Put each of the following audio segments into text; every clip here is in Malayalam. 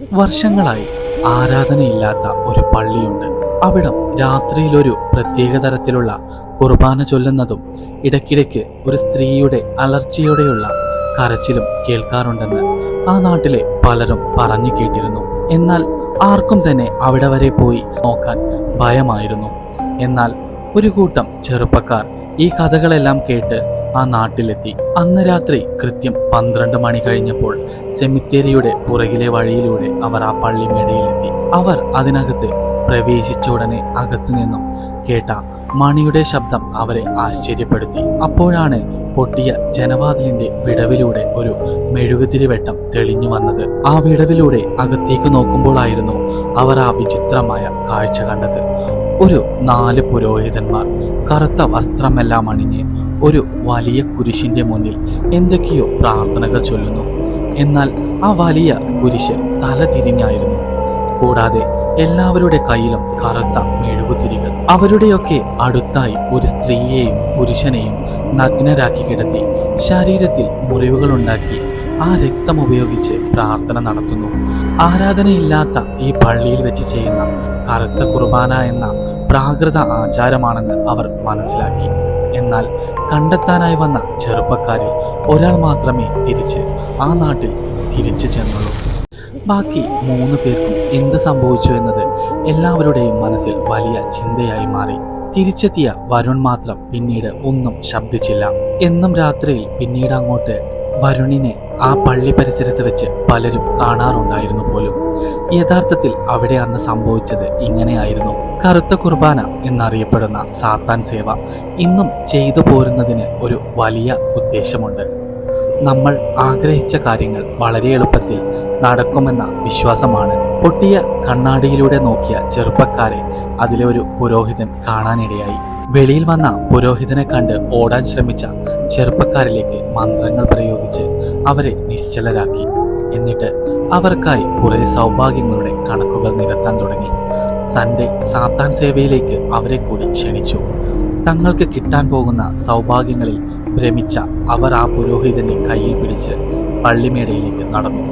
വർഷങ്ങളായി ആരാധനയില്ലാത്ത ഒരു പള്ളിയുണ്ട്. അവിടം രാത്രിയിലൊരു പ്രത്യേക തരത്തിലുള്ള കുർബാന ചൊല്ലുന്നതും ഇടയ്ക്കിടയ്ക്ക് ഒരു സ്ത്രീയുടെ അലർച്ചയോടെയുള്ള കരച്ചിലും കേൾക്കാറുണ്ടെന്ന് ആ നാട്ടിലെ പലരും പറഞ്ഞു കേട്ടിരുന്നു. എന്നാൽ ആർക്കും തന്നെ അവിടെ വരെ പോയി നോക്കാൻ ഭയമായിരുന്നു. എന്നാൽ ഒരു കൂട്ടം ചെറുപ്പക്കാർ ഈ കഥകളെല്ലാം കേട്ട് ആ നാട്ടിലെത്തി. അന്ന് രാത്രി കൃത്യം പന്ത്രണ്ട് മണി കഴിഞ്ഞപ്പോൾ സെമിത്തേരിയുടെ പുറകിലെ വഴിയിലൂടെ അവർ ആ പള്ളിമേടയിലെത്തി. അവർ അതിനകത്ത് പ്രവേശിച്ച ഉടനെ അകത്തു നിന്നും കേട്ട മണിയുടെ ശബ്ദം അവരെ ആശ്ചര്യപ്പെടുത്തി. അപ്പോഴാണ് പൊട്ടിയ ജനവാതിലിന്റെ വിടവിലൂടെ ഒരു മെഴുകുതിരി വെട്ടം തെളിഞ്ഞു വന്നത്. ആ വിടവിലൂടെ അകത്തേക്ക് നോക്കുമ്പോഴായിരുന്നു അവർ ആ വിചിത്രമായ കാഴ്ച കണ്ടത്. ഒരു നാല് പുരോഹിതന്മാർ കറുത്ത വസ്ത്രമെല്ലാം അണിഞ്ഞ് ഒരു വലിയ കുരിശിന്റെ മുന്നിൽ എന്തൊക്കെയോ പ്രാർത്ഥനകൾ ചൊല്ലുന്നു. എന്നാൽ ആ വലിയ കുരിശ് തല തിരിഞ്ഞായിരുന്നു. കൂടാതെ എല്ലാവരുടെ കയ്യിലും കറുത്ത മെഴുകുതിരികൾ. അവരുടെയൊക്കെ അടുത്തായി ഒരു സ്ത്രീയെയും പുരുഷനെയും നഗ്നരാക്കി കിടത്തി ശരീരത്തിൽ മുറിവുകളുണ്ടാക്കി ആ രക്തം ഉപയോഗിച്ച് പ്രാർത്ഥന നടത്തുന്നു. ആരാധനയില്ലാത്ത ഈ പള്ളിയിൽ വെച്ച് ചെയ്യുന്ന കറുത്ത കുർബാന എന്ന പ്രാകൃത ആചാരമാണെന്ന് അവർ മനസ്സിലാക്കി. എന്നാൽ കണ്ടെത്താനായി വന്ന ചെറുപ്പക്കാരിൽ ഒരാൾ മാത്രമേ തിരിച്ച് ആ നാട്ടിൽ തിരിച്ചു ചെന്നുള്ളൂ. ബാക്കി മൂന്ന് പേർക്കും എന്ത് സംഭവിച്ചു എന്നത് എല്ലാവരുടെയും മനസ്സിൽ വലിയ ചിന്തയായി മാറി. തിരിച്ചെത്തിയ വരുൺ മാത്രം പിന്നീട് ഒന്നും ശബ്ദിച്ചില്ല. എന്നും രാത്രിയിൽ പിന്നീട് അങ്ങോട്ട് വരുണിനെ ആ പള്ളി പരിസരത്ത് വെച്ച് പലരും കാണാറുണ്ടായിരുന്നു പോലും. യഥാർത്ഥത്തിൽ അവിടെ അന്ന് സംഭവിച്ചത് ഇങ്ങനെയായിരുന്നു. കറുത്ത കുർബാന എന്നറിയപ്പെടുന്ന സാത്താൻ സേവ ഇന്നും ചെയ്തു പോരുന്നതിന് ഒരു വലിയ ഉദ്ദേശമുണ്ട്. നമ്മൾ ആഗ്രഹിച്ച കാര്യങ്ങൾ വളരെ എളുപ്പത്തിൽ നടക്കുമെന്ന വിശ്വാസമാണ്. പൊട്ടിയ കണ്ണാടിയിലൂടെ നോക്കിയ ചെറുപ്പക്കാരെ അതിലെ ഒരു പുരോഹിതൻ കാണാനിടയായി. വെളിയിൽ വന്ന പുരോഹിതനെ കണ്ട് ഓടാൻ ശ്രമിച്ച ചെറുപ്പക്കാരിലേക്ക് മന്ത്രങ്ങൾ പ്രയോഗിച്ച് അവരെ നിശ്ചലരാക്കി. എന്നിട്ട് അവർക്കായി കുറേ സൗഭാഗ്യങ്ങളുടെ കണക്കുകൾ നിരത്താൻ തുടങ്ങി. തന്റെ സാത്താൻ സേവയിലേക്ക് അവരെ കൂടി ക്ഷണിച്ചു. തങ്ങൾക്ക് കിട്ടാൻ പോകുന്ന സൗഭാഗ്യങ്ങളിൽ ഭ്രമിച്ച അവർ ആ പുരോഹിതനെ കയ്യിൽ പിടിച്ച് പള്ളിമേടയിലേക്ക് നടന്നു.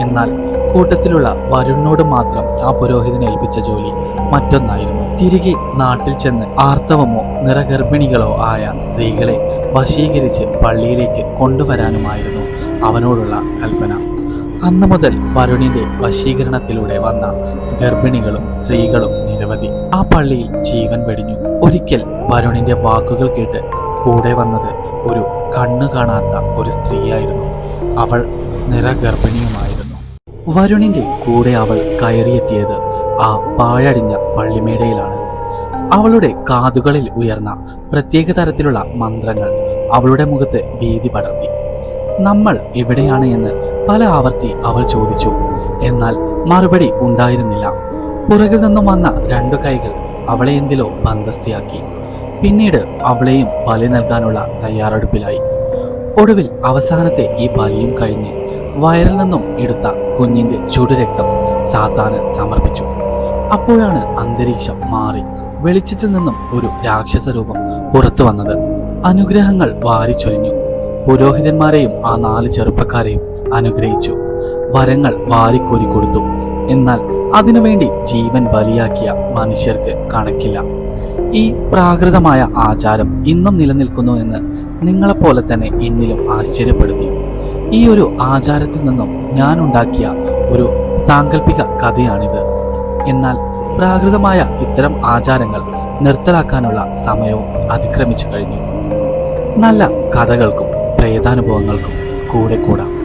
എന്നാൽ കൂട്ടത്തിലുള്ള വരുണിനോട് മാത്രം ആ പുരോഹിതനെ ഏൽപ്പിച്ച ജോലി മറ്റൊന്നായിരുന്നു. തിരികെ നാട്ടിൽ ചെന്ന് ആർത്തവമോ നിറഗർഭിണികളോ ആയ സ്ത്രീകളെ വശീകരിച്ച് പള്ളിയിലേക്ക് കൊണ്ടുവരാനുമായിരുന്നു അവനോടുള്ള കൽപ്പന. അന്ന് മുതൽ വരുണിന്റെ വശീകരണത്തിലൂടെ വന്ന ഗർഭിണികളും സ്ത്രീകളും നിരവധി. ആ പള്ളിയിൽ ജീവൻ വെടിഞ്ഞു. ഒരിക്കൽ വരുണിന്റെ വാക്കുകൾ കേട്ട് കൂടെ വന്നത് ഒരു കണ്ണു കാണാത്ത ഒരു സ്ത്രീയായിരുന്നു. അവൾ നിറഗർഭിണിയുമായിരുന്നു. വരുണിന്റെ കൂടെ അവൾ കയറിയെത്തിയത് ആ പാഴടിഞ്ഞ പള്ളിമേടയിലാണ്. അവളുടെ കാതുകളിൽ ഉയർന്ന പ്രത്യേക തരത്തിലുള്ള മന്ത്രങ്ങൾ അവളുടെ മുഖത്ത് ഭീതി പടർത്തി. നമ്മൾ എവിടെയാണ് എന്ന് പല ആവർത്തി അവൾ ചോദിച്ചു. എന്നാൽ മറുപടി ഉണ്ടായിരുന്നില്ല. പുറകിൽ നിന്നും വന്ന രണ്ടു കൈകൾ അവളെ എന്തിലോ ബന്ധസ്ഥയാക്കി പിന്നീട് അവളെയും ബലി നൽകാനുള്ള തയ്യാറെടുപ്പിലായി. ഒടുവിൽ അവസാനത്തെ ഈ ബലിയും കഴിഞ്ഞ് വയറിൽ നിന്നും എടുത്ത കുഞ്ഞിന്റെ ചുടുരക്തം സാത്താന് സമർപ്പിച്ചു. അപ്പോഴാണ് അന്തരീക്ഷം മാറി വെളിച്ചത്തിൽ നിന്നും ഒരു രാക്ഷസ രൂപം പുറത്തു വന്നത്. അനുഗ്രഹങ്ങൾ വാരിച്ചൊരിഞ്ഞു പുരോഹിതന്മാരെയും ആ നാല് ചെറുപ്പക്കാരെയും അനുഗ്രഹിച്ചു. വരങ്ങൾ വാരിക്കോരി കൊടുത്തു. എന്നാൽ അതിനുവേണ്ടി ജീവൻ ബലിയാക്കിയ മനുഷ്യർക്ക് കണക്കില്ല. ഈ പ്രാകൃതമായ ആചാരം ഇന്നും നിലനിൽക്കുന്നു എന്ന് നിങ്ങളെപ്പോലെ തന്നെ എന്നിലും ആശ്ചര്യപ്പെടുത്തി. ഈ ഒരു ആചാരത്തിൽ നിന്നും ഞാൻ ഉണ്ടാക്കിയ ഒരു സാങ്കല്പിക കഥയാണിത്. എന്നാൽ പ്രാകൃതമായ ഇത്തരം ആചാരങ്ങൾ നിർത്തലാക്കാനുള്ള സമയവും അതിക്രമിച്ചു കഴിഞ്ഞു. നല്ല കഥകൾക്കും പ്രേതാനുഭവങ്ങൾക്കും കൂടെ കൂടാം.